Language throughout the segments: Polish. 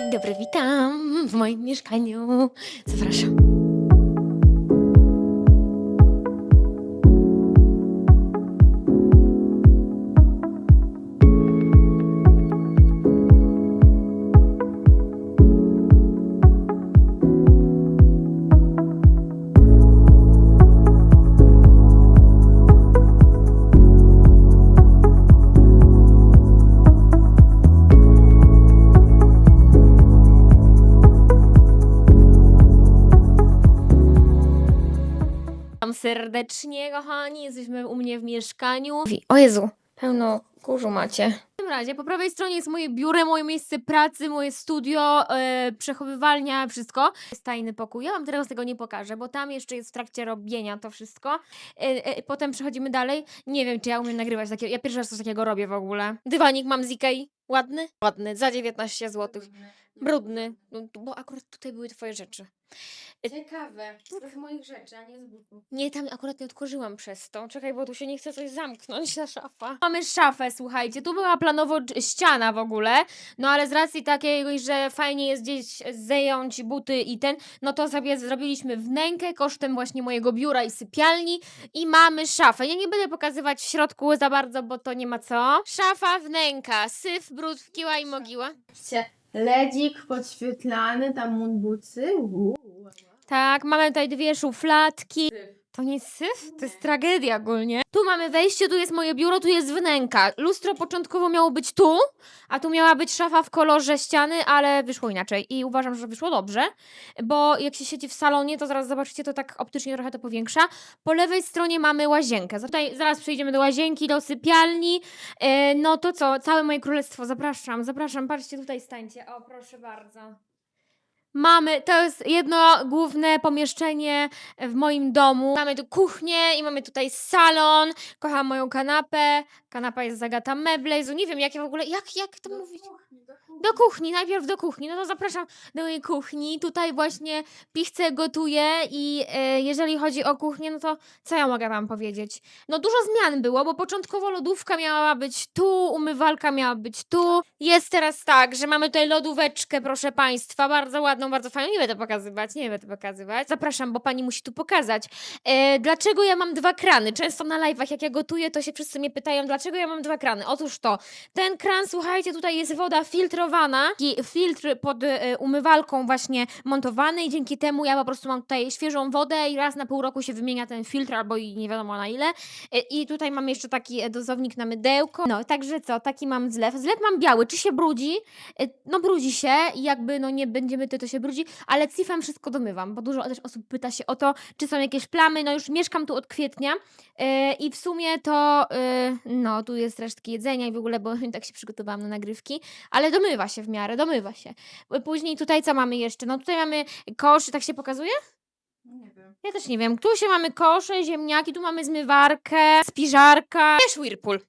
Dzień dobry, witam w moim mieszkaniu. Zapraszam. Serdecznie, kochani. Jesteśmy u mnie w mieszkaniu. O Jezu, pełno kurzu macie. W tym razie po prawej stronie jest moje biuro, moje miejsce pracy, moje studio, e, przechowywalnia, wszystko. Jest tajny pokój. Ja wam teraz tego nie pokażę, bo tam jeszcze jest w trakcie robienia to wszystko. E, e, potem przechodzimy dalej. Nie wiem, czy ja umiem nagrywać takie. Ja pierwszy raz coś takiego robię w ogóle. Dywanik mam z Ikei. Ładny? Ładny, za 19 zł. Brudny, no, bo akurat tutaj były twoje rzeczy. Ciekawe. Z moich rzeczy, a nie z butów. Nie, tam akurat nie otworzyłam przez to. Czekaj, bo tu się nie chce coś zamknąć, ta szafa. Mamy szafę, słuchajcie. Tu była planowo dż- ściana w ogóle, no ale z racji takiej, że fajnie jest gdzieś zająć buty i ten, no to sobie zrobiliśmy wnękę kosztem właśnie mojego biura i sypialni i mamy szafę. Ja nie będę pokazywać w środku za bardzo, bo to nie ma co. Szafa, wnęka, syf, brud, kiła i mogiła. Widzicie, ledzik podświetlany, tam munbucy. Uuu. Tak, mamy tutaj dwie szufladki. To nie jest syf? To jest tragedia ogólnie. Tu mamy wejście, tu jest moje biuro, tu jest wnęka. Lustro początkowo miało być tu, a tu miała być szafa w kolorze ściany, ale wyszło inaczej i uważam, że wyszło dobrze, bo jak się siedzi w salonie, to zaraz zobaczycie, to tak optycznie trochę to powiększa. Po lewej stronie mamy łazienkę. Tutaj zaraz przejdziemy do łazienki, do sypialni. E, no to co, całe moje królestwo, zapraszam, zapraszam, patrzcie, tutaj stańcie. O, proszę bardzo. Mamy, to jest jedno główne pomieszczenie w moim domu. Mamy tu kuchnię i mamy tutaj salon. Kocham moją kanapę. Kanapa jest zagata meble. Jezu, nie wiem, jakie w ogóle, jak, jak to mówić? Do kuchni, najpierw do kuchni. No to zapraszam do mojej kuchni. Tutaj właśnie pichce gotuję i e, jeżeli chodzi o kuchnię, no to co ja mogę wam powiedzieć? No dużo zmian było, bo początkowo lodówka miała być tu, umywalka miała być tu. Jest teraz tak, że mamy tutaj lodóweczkę, proszę państwa, bardzo ładną, bardzo fajną. Nie będę pokazywać, nie będę pokazywać. Zapraszam, bo pani musi tu pokazać. E, dlaczego ja mam dwa krany? Często na live'ach, jak ja gotuję, to się wszyscy mnie pytają, dlaczego ja mam dwa krany? Otóż to, ten kran, słuchajcie, tutaj jest woda filtrowana, i filtr pod e, umywalką właśnie montowany i dzięki temu ja po prostu mam tutaj świeżą wodę i raz na pół roku się wymienia ten filtr albo i nie wiadomo na ile. E, I tutaj mam jeszcze taki e, dozownik na mydełko. No, także co, taki mam zlew. Zlew mam biały, czy się brudzi? No brudzi się i jakby no nie będzie myty, to się brudzi, ale cifem wszystko domywam, bo dużo też osób pyta się o to, czy są jakieś plamy. No już mieszkam tu od kwietnia i w sumie to no tu jest resztki jedzenia i w ogóle, bo tak się przygotowałam na nagrywki, ale domywa się w miarę, domywa się. Później tutaj co mamy jeszcze? No tutaj mamy kosz, tak się pokazuje? Nie wiem. Ja też nie wiem. Tu się mamy kosze, ziemniaki, tu mamy zmywarkę, spiżarka. Też Whirlpool.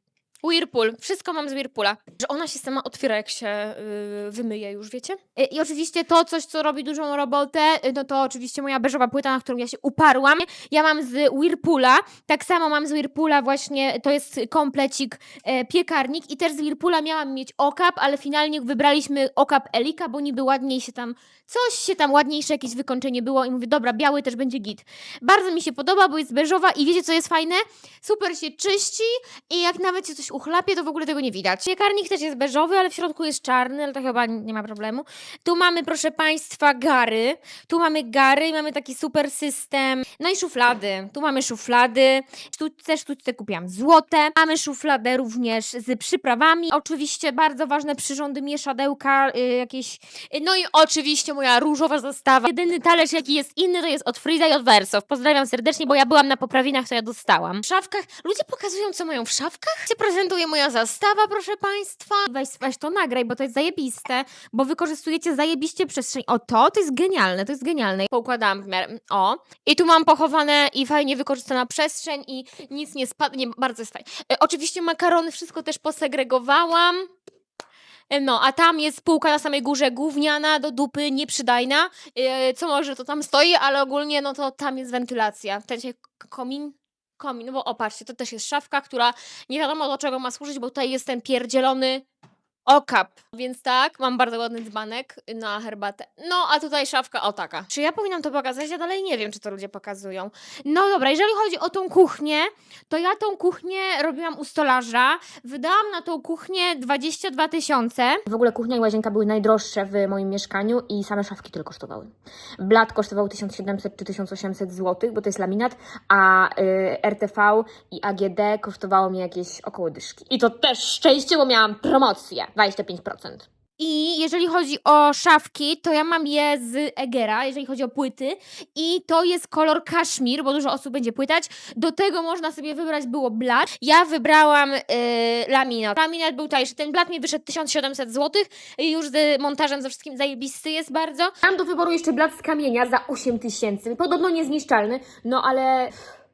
Whirlpool. Wszystko mam z Whirlpoola. Że ona się sama otwiera, jak się yy, wymyje już, wiecie? Y, I oczywiście to coś, co robi dużą robotę, y, no to oczywiście moja beżowa płyta, na którą ja się uparłam. Ja mam z Whirlpoola, tak samo mam z Whirlpoola właśnie, to jest komplecik e, piekarnik i też z Whirlpoola miałam mieć okap, ale finalnie wybraliśmy okap Elika, bo niby ładniej się tam, coś się tam ładniejsze jakieś wykończenie było i mówię, dobra, biały też będzie git. Bardzo mi się podoba, bo jest beżowa i wiecie co jest fajne? Super się czyści i jak nawet się coś uchlapie, to w ogóle tego nie widać. Piekarnik też jest beżowy, ale w środku jest czarny, ale to chyba nie ma problemu. Tu mamy, proszę Państwa, gary. Tu mamy gary i mamy taki super system. No i szuflady. Tu mamy szuflady. Tu też sztuczce kupiłam złote. Mamy szufladę również z przyprawami. Oczywiście bardzo ważne przyrządy, mieszadełka, y, jakieś... No i oczywiście moja różowa zastawa. Jedyny talerz, jaki jest inny, to jest od Friza i od Versow. Pozdrawiam serdecznie, bo ja byłam na poprawinach, to ja dostałam. W szafkach... Ludzie pokazują, co mają w szafkach? Się prezentuje moja zastawa, proszę Państwa. Weź, weź to nagraj, bo to jest zajebiste, bo wykorzystujecie zajebiście przestrzeń. O, to, to jest genialne, to jest genialne. Poukładałam w miarę... O. I tu mam pochowane i fajnie wykorzystana przestrzeń i nic nie spadnie, bardzo jest fajnie. E, oczywiście makarony, wszystko też posegregowałam. E, No, a tam jest półka na samej górze gówniana, do dupy, nieprzydajna. E, co może to tam stoi, ale ogólnie no to tam jest wentylacja. Ten się komin, komin, no bo opatrzcie, to też jest szafka, która nie wiadomo do czego ma służyć, bo tutaj jest ten pierdzielony Okap. Więc tak, mam bardzo ładny dzbanek na herbatę. No, a tutaj szafka o taka. Czy ja powinnam to pokazać? Ja dalej nie wiem, czy to ludzie pokazują. No dobra, jeżeli chodzi o tą kuchnię, to ja tą kuchnię robiłam u stolarza. Wydałam na tą kuchnię 22 tysiące. W ogóle kuchnia i łazienka były najdroższe w moim mieszkaniu i same szafki tyle kosztowały. Blat kosztował 1700 czy 1800 zł, bo to jest laminat, a y, RTV i AGD kosztowało mi jakieś około dyszki. I to też szczęście, bo miałam promocję 25%. I jeżeli chodzi o szafki, to ja mam je z Egera, jeżeli chodzi o płyty. I to jest kolor kaszmir, bo dużo osób będzie pytać. Do tego można sobie wybrać było blat. Ja wybrałam yy, laminat. Laminat był tańszy. Ten blat mi wyszedł 1700 zł. Już z montażem ze wszystkim zajebisty jest bardzo. Mam do wyboru jeszcze blat z kamienia za 8 tysięcy. Podobno niezniszczalny, no ale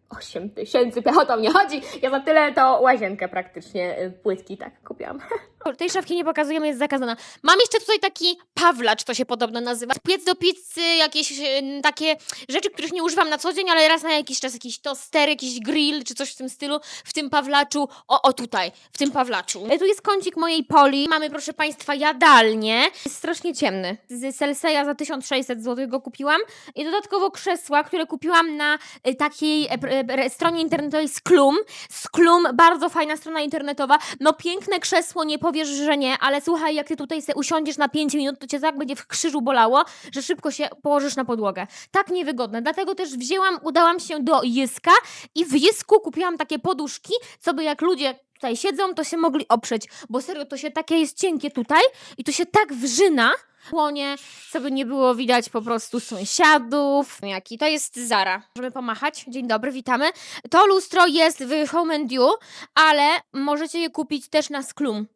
8 tysięcy, o to mnie chodzi. Ja za tyle to łazienkę praktycznie, y, płytki tak kupiłam. Tej szafki nie pokazujemy, jest zakazana. Mam jeszcze tutaj taki pawlacz, to się podobno nazywa. Piec do pizzy, jakieś e, takie rzeczy, których nie używam na co dzień, ale raz na jakiś czas jakiś toster, jakiś grill, czy coś w tym stylu, w tym pawlaczu. O, o tutaj, w tym pawlaczu. E, Tu jest kącik mojej poli. Mamy, proszę Państwa, jadalnię. Jest strasznie ciemny. Z Selseya za 1600 zł go kupiłam. I dodatkowo krzesła, które kupiłam na e, takiej e, stronie internetowej Sklum. Sklum, bardzo fajna strona internetowa. No piękne krzesło, nie powiesz, że nie, ale słuchaj, jak ty tutaj se usiądziesz na 5 minut, to cię tak będzie w krzyżu bolało, że szybko się położysz na podłogę. Tak niewygodne. Dlatego też wzięłam, udałam się do Jyska i w Jysku kupiłam takie poduszki, co by jak ludzie tutaj siedzą, to się mogli oprzeć, bo serio, to się takie jest cienkie tutaj i to się tak wrzyna, Łonie, co by nie było widać po prostu sąsiadów. Jaki to jest Zara. Możemy pomachać. Dzień dobry, witamy. To lustro jest w Home and You, ale możecie je kupić też na Sklum.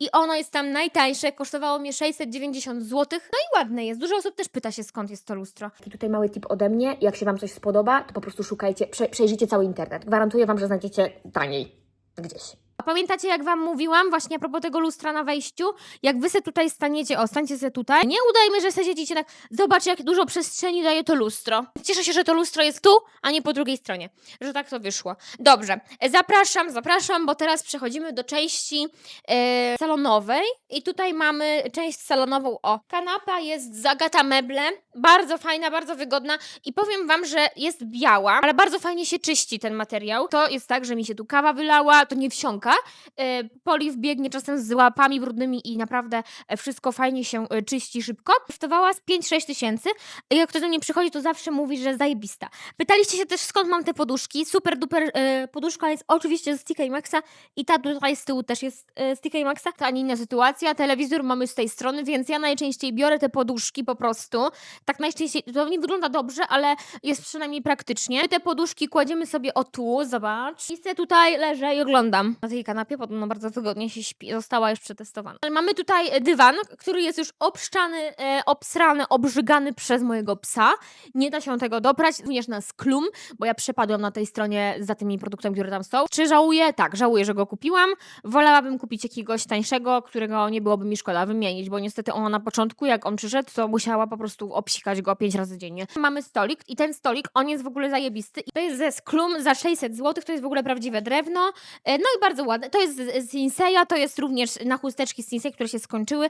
I ono jest tam najtańsze, kosztowało mnie 690 zł. No i ładne jest. Dużo osób też pyta się, skąd jest to lustro. I tutaj mały tip ode mnie, jak się Wam coś spodoba, to po prostu szukajcie, prze, przejrzyjcie cały internet. Gwarantuję Wam, że znajdziecie taniej gdzieś. Pamiętacie, jak wam mówiłam właśnie a propos tego lustra na wejściu? Jak wy se tutaj staniecie, o, stańcie se tutaj. Nie udajmy, że se siedzicie tak, zobacz, jak dużo przestrzeni daje to lustro. Cieszę się, że to lustro jest tu, a nie po drugiej stronie. Że tak to wyszło. Dobrze, zapraszam, zapraszam, bo teraz przechodzimy do części e, salonowej. I tutaj mamy część salonową, o, kanapa jest z Agata Meble. Bardzo fajna, bardzo wygodna. I powiem wam, że jest biała, ale bardzo fajnie się czyści ten materiał. To jest tak, że mi się tu kawa wylała, to nie wsiąka. E, Poliw biegnie czasem z łapami brudnymi i naprawdę e, wszystko fajnie się e, czyści szybko. Kosztowała z 5-6 tysięcy. Jak ktoś do mnie przychodzi, to zawsze mówi, że zajebista. Pytaliście się też, skąd mam te poduszki. Super duper poduszka jest oczywiście z TK Maxa i ta tutaj z tyłu też jest z TK Maxa. To ani inna sytuacja. Telewizor mamy z tej strony, więc ja najczęściej biorę te poduszki po prostu. Tak najczęściej, to nie wygląda dobrze, ale jest przynajmniej praktycznie. My te poduszki kładziemy sobie o tu, zobacz. I tutaj leżę i oglądam. Na tej kanapie podobno bardzo wygodnie się śpi. Została już przetestowana. Ale mamy tutaj e, dywan, który jest już obszczany, e, obsrany, obrzygany przez mojego psa. Nie da się tego doprać, również na sklum, bo ja przepadłam na tej stronie za tymi produktami, które tam są. Czy żałuję? Tak, żałuję, że go kupiłam. Wolałabym kupić jakiegoś tańszego, którego nie byłoby mi szkoda wymienić, bo niestety ona na początku, jak on przyszedł, to musiała po prostu obsikać go pięć razy dziennie. Mamy stolik i ten stolik, on jest w ogóle zajebisty. I to jest ze sklum za 600 zł, to jest w ogóle prawdziwe drewno. E, No i bardzo ładne. To jest z Sinseya, to jest również na chusteczki z Sinsei, które się skończyły.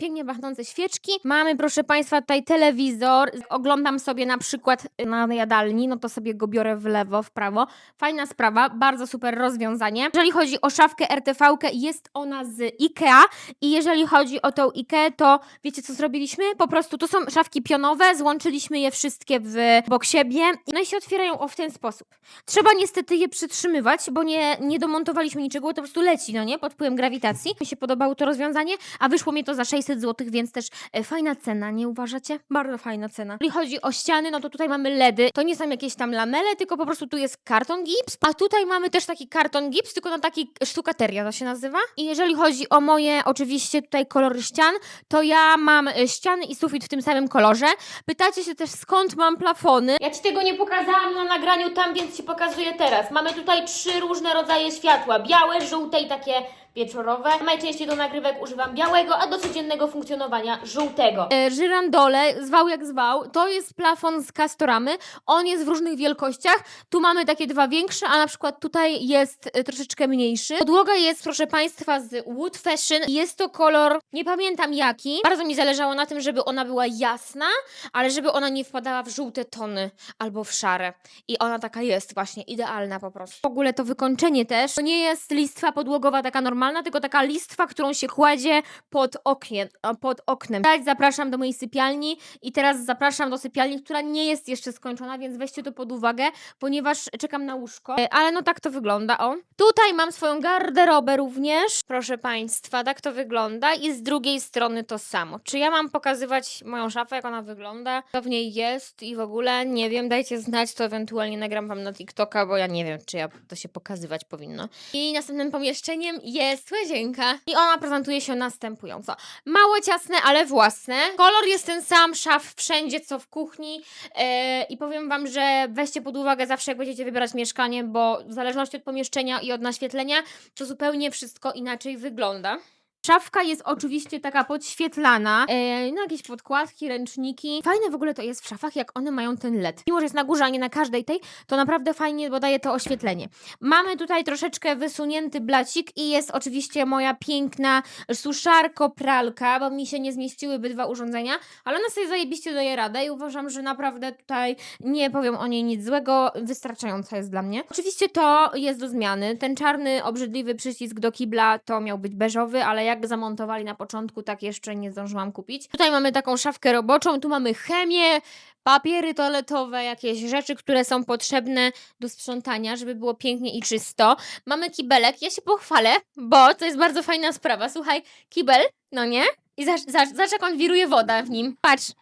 Pięknie pachnące świeczki. Mamy, proszę Państwa, tutaj telewizor. Oglądam sobie na przykład na jadalni, no to sobie go biorę w lewo, w prawo. Fajna sprawa, bardzo super rozwiązanie. Jeżeli chodzi o szafkę RTV, jest ona z IKEA i jeżeli chodzi o tą IKEA, to wiecie co zrobiliśmy? Po prostu to są szafki pionowe, złączyliśmy je wszystkie w bok siebie, no i się otwierają o w ten sposób. Trzeba niestety je przytrzymywać, bo nie, nie domontowaliśmy niczego, to po prostu leci, no nie? Pod wpływem grawitacji. Mi się podobało to rozwiązanie, a wyszło mi to za 600 zł, więc też e, fajna cena, nie uważacie? Bardzo fajna cena. Jeżeli chodzi o ściany, no to tutaj mamy LEDy. To nie są jakieś tam lamele, tylko po prostu tu jest karton gips, a tutaj mamy też taki karton gips, tylko na taki sztukateria to się nazywa. I jeżeli chodzi o moje, oczywiście tutaj kolory ścian, to ja mam e, ściany i sufit w tym samym kolorze. Pytacie się też skąd mam plafony. Ja ci tego nie pokazałam na nagraniu tam, więc ci pokazuję teraz. Mamy tutaj trzy różne rodzaje światła. Białe, żółte i takie wieczorowe. Najczęściej do nagrywek używam białego, a do codziennego funkcjonowania żółtego. E, Żyrandole, zwał jak zwał, to jest plafon z Castoramy. On jest w różnych wielkościach. Tu mamy takie dwa większe, a na przykład tutaj jest e, troszeczkę mniejszy. Podłoga jest, proszę Państwa, z Wood Fashion. Jest to kolor, nie pamiętam jaki. Bardzo mi zależało na tym, żeby ona była jasna, ale żeby ona nie wpadała w żółte tony albo w szare. I ona taka jest właśnie, idealna po prostu. W ogóle to wykończenie też, to nie jest listwa podłogowa taka normalna, tylko taka listwa, którą się kładzie pod, okien, a, pod oknem. Zapraszam do mojej sypialni i teraz zapraszam do sypialni, która nie jest jeszcze skończona, więc weźcie to pod uwagę, ponieważ czekam na łóżko. E, Ale no tak to wygląda, o. Tutaj mam swoją garderobę również, proszę Państwa, tak to wygląda i z drugiej strony to samo. Czy ja mam pokazywać moją szafę, jak ona wygląda? Co w niej jest i w ogóle, nie wiem, dajcie znać, to ewentualnie nagram Wam na TikToka, bo ja nie wiem, czy ja to się pokazywać powinno. I następnym pomieszczeniem jest łazienka i ona prezentuje się następująco. Mało ciasne, ale własne. Kolor jest ten sam, szaf wszędzie, co w kuchni. E, I powiem Wam, że weźcie pod uwagę zawsze, jak będziecie wybierać mieszkanie, bo w zależności od pomieszczenia i od naświetlenia, to zupełnie wszystko inaczej wygląda. Szafka jest oczywiście taka podświetlana, e, no jakieś podkładki, ręczniki. Fajne w ogóle to jest w szafach, jak one mają ten LED. Mimo, że jest na górze, a nie na każdej tej, to naprawdę fajnie, bo daje to oświetlenie. Mamy tutaj troszeczkę wysunięty blacik i jest oczywiście moja piękna suszarko, pralka, bo mi się nie zmieściłyby dwa urządzenia, ale ona sobie zajebiście daje radę i uważam, że naprawdę tutaj nie powiem o niej nic złego, wystarczająca jest dla mnie. Oczywiście to jest do zmiany. Ten czarny, obrzydliwy przycisk do kibla to miał być beżowy, ale jak zamontowali na początku, tak jeszcze nie zdążyłam kupić. Tutaj mamy taką szafkę roboczą, tu mamy chemię, papiery toaletowe, jakieś rzeczy, które są potrzebne do sprzątania, żeby było pięknie i czysto. Mamy kibelek, ja się pochwalę, bo to jest bardzo fajna sprawa. Słuchaj, kibel, no nie? I zobacz, zobacz, jak on wiruje woda w nim. Patrz.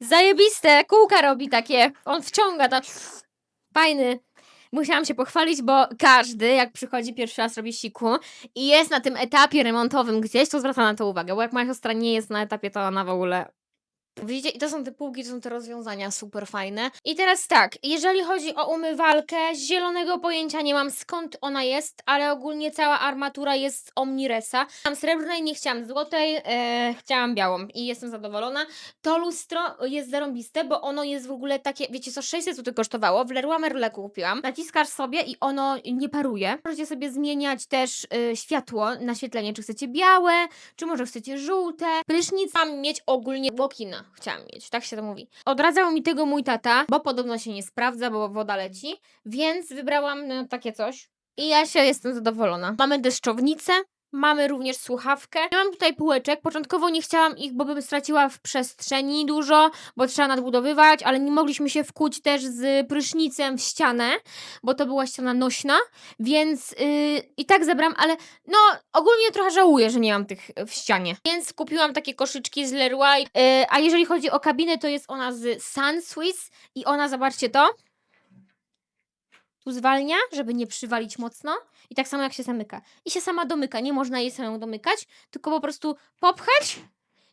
Zajebiste, kółka robi takie. On wciąga tak. Fajny. Musiałam się pochwalić, bo każdy, jak przychodzi pierwszy raz robi siku i jest na tym etapie remontowym gdzieś, to zwraca na to uwagę, bo jak moja siostra nie jest na etapie, to ona w ogóle Widzicie, i to są te półki, to są te rozwiązania super fajne. I teraz tak, jeżeli chodzi o umywalkę, zielonego pojęcia nie mam skąd ona jest, ale ogólnie cała armatura jest Omniresa. Mam srebrnej, nie chciałam złotej, e, chciałam białą i jestem zadowolona. To lustro jest zarąbiste, bo ono jest w ogóle takie, wiecie co, 600 zł kosztowało, w Leroy Merlin kupiłam. Naciskasz sobie i ono nie paruje. Możecie sobie zmieniać też e, światło, naświetlenie, czy chcecie białe, czy może chcecie żółte. Prysznic mam mieć ogólnie Wokina. Chciałam mieć, tak się to mówi. Odradzał mi tego mój tata, bo podobno się nie sprawdza, bo woda leci, więc wybrałam no, takie coś. I ja się jestem zadowolona. Mamy deszczownicę, mamy również słuchawkę. Ja mam tutaj półeczek. Początkowo nie chciałam ich, bo bym straciła w przestrzeni dużo, bo trzeba nadbudowywać, ale nie mogliśmy się wkuć też z prysznicem w ścianę, bo to była ściana nośna, więc yy, i tak zebrałam, ale no ogólnie trochę żałuję, że nie mam tych w ścianie. Więc kupiłam takie koszyczki z Leroy. Yy, a jeżeli chodzi o kabinę, to jest ona z Sun Swiss i ona, zobaczcie to, tu zwalnia, żeby nie przywalić mocno. I tak samo jak się zamyka. I się sama domyka. Nie można jej samą domykać, tylko po prostu popchać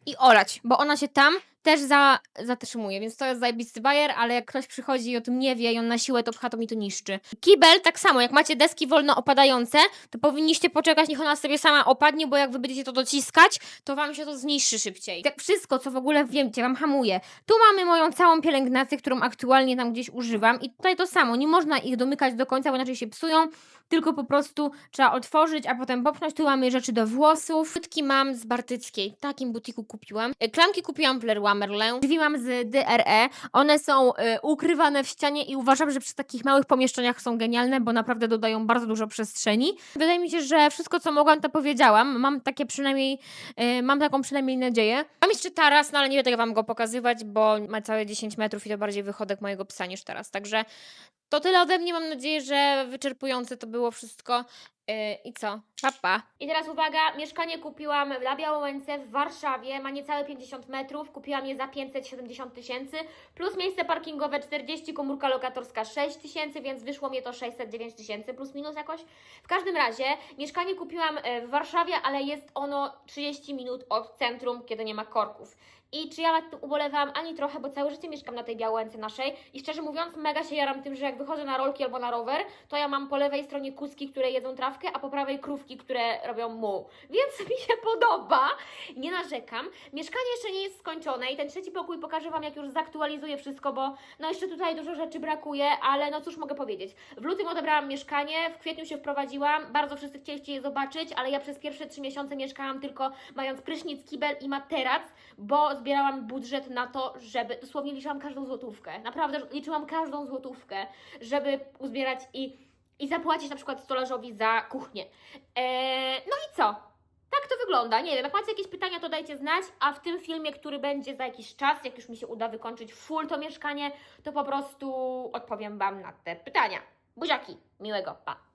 i olać, bo ona się tam też za, zatrzymuje, więc to jest zajebisty bajer, ale jak ktoś przychodzi i o tym nie wie i on na siłę to pcha, to mi to niszczy. Kibel tak samo, jak macie deski wolno opadające, to powinniście poczekać, niech ona sobie sama opadnie, bo jak wy będziecie to dociskać, to wam się to zniszczy szybciej. Tak wszystko, co w ogóle wiecie, wam hamuje. Tu mamy moją całą pielęgnację, którą aktualnie tam gdzieś używam i tutaj to samo, nie można ich domykać do końca, bo inaczej się psują, tylko po prostu trzeba otworzyć, a potem popchnąć. Tu mamy rzeczy do włosów. Płytki mam z Bartyckiej, takim butiku kupiłam. E, Klamki kupiłam w Leroy Merlin. Drzwi mam z DRE. One są e, ukrywane w ścianie i uważam, że przy takich małych pomieszczeniach są genialne, bo naprawdę dodają bardzo dużo przestrzeni. Wydaje mi się, że wszystko, co mogłam, to powiedziałam. Mam takie przynajmniej, e, mam taką przynajmniej nadzieję. Mam jeszcze taras, no ale nie będę wam go pokazywać, bo ma całe 10 metrów i to bardziej wychodek mojego psa niż taras. Także to tyle ode mnie. Mam nadzieję, że wyczerpujące to było wszystko. Yy, I co? Papa. I teraz uwaga, mieszkanie kupiłam na Białołęce w Warszawie. Ma niecałe 50 metrów. Kupiłam je za 570 tysięcy. Plus miejsce parkingowe 40, komórka lokatorska 6 tysięcy, więc wyszło mi to 609 tysięcy plus minus jakoś. W każdym razie mieszkanie kupiłam e, w Warszawie, ale jest ono 30 minut od centrum, kiedy nie ma korków. I czy ja nad tym ubolewałam? Ani trochę, bo całe życie mieszkam na tej Białęce naszej i szczerze mówiąc mega się jaram tym, że jak wychodzę na rolki albo na rower, to ja mam po lewej stronie kuski, które jedzą trawkę, a po prawej krówki, które robią mu. Więc mi się podoba, nie narzekam. Mieszkanie jeszcze nie jest skończone i ten trzeci pokój pokażę Wam, jak już zaktualizuję wszystko, bo no jeszcze tutaj dużo rzeczy brakuje, ale no cóż mogę powiedzieć. W lutym odebrałam mieszkanie, w kwietniu się wprowadziłam, bardzo wszyscy chcieliście je zobaczyć, ale ja przez pierwsze trzy miesiące mieszkałam tylko mając prysznic, kibel i materac, bo zbierałam budżet na to, żeby, dosłownie liczyłam każdą złotówkę, naprawdę liczyłam każdą złotówkę, żeby uzbierać i, i zapłacić na przykład stolarzowi za kuchnię. Eee, no i co? Tak to wygląda. Nie wiem, jak macie jakieś pytania, to dajcie znać, a w tym filmie, który będzie za jakiś czas, jak już mi się uda wykończyć full to mieszkanie, to po prostu odpowiem Wam na te pytania. Buziaki, miłego, pa!